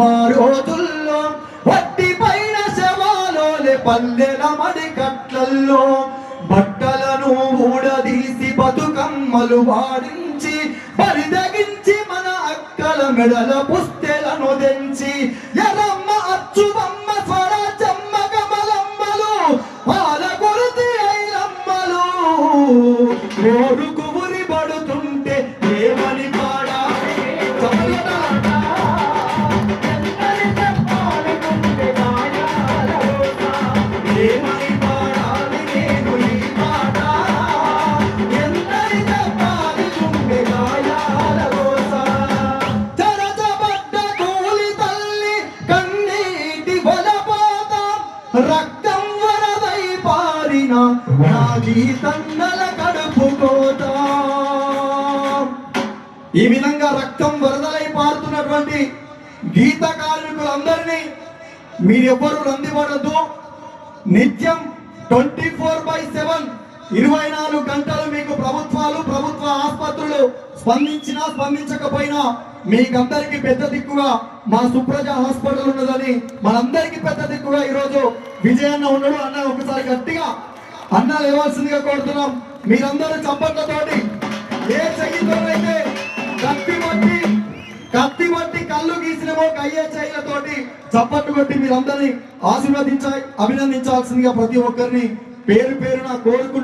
ఆ రోజుల్లో వట్టి పైన శవాలోలే పల్లెల మడి కట్లల్లో. బట్టలను ఊడదీసి బతుకమ్మలు వాడించి బరిదగించి మన అక్కల మెడల పుస్తెలను తెంచి ఎరమ్మ అచ్చుబమ్మ స్వర చెమ్మగ కమలమ్మలు పాల కొరుతి ఐలమ్మలు. కోరుకు ఉరి రక్తం వరదై పారిన నా కడుపు కడుపుకోత. ఈ విధంగా రక్తం వరదలై పారుతున్నటువంటి గీత కార్మికులందరినీ మీరెవ్వరూ రందిపడద్దు నిత్యం ట్వంటీ ఫోర్ బై సెవెన్ ఇరవై నాలుగు గంటలు మీకు ప్రభుత్వాలు ప్రభుత్వ ఆసుపత్రులు స్పందించినా స్పందించకపోయినా మీకందరికీ పెద్ద దిక్కుగా మా సుప్రజ హాస్పిటల్ ఉన్నదని మనందరి ఈరోజు విజయన్న ఉన్నాడు అన్న ఒకసారి గట్టిగా అన్న లేవాల్సిందిగా కోరుతున్నాం. మీరందరూ చప్పట్లతోటి ఏ చెయ్యితోనైతే కత్తి పట్టి కత్తి పట్టి కళ్ళు గీసినమో కయ్యే చెయ్యలతోటి చప్పట్లు కొట్టి మీరందరినీ ఆశీర్వదించాలి అభినందించాల్సిందిగా ప్రతి ఒక్కరిని పేరు పేరున కోరుకుంటూ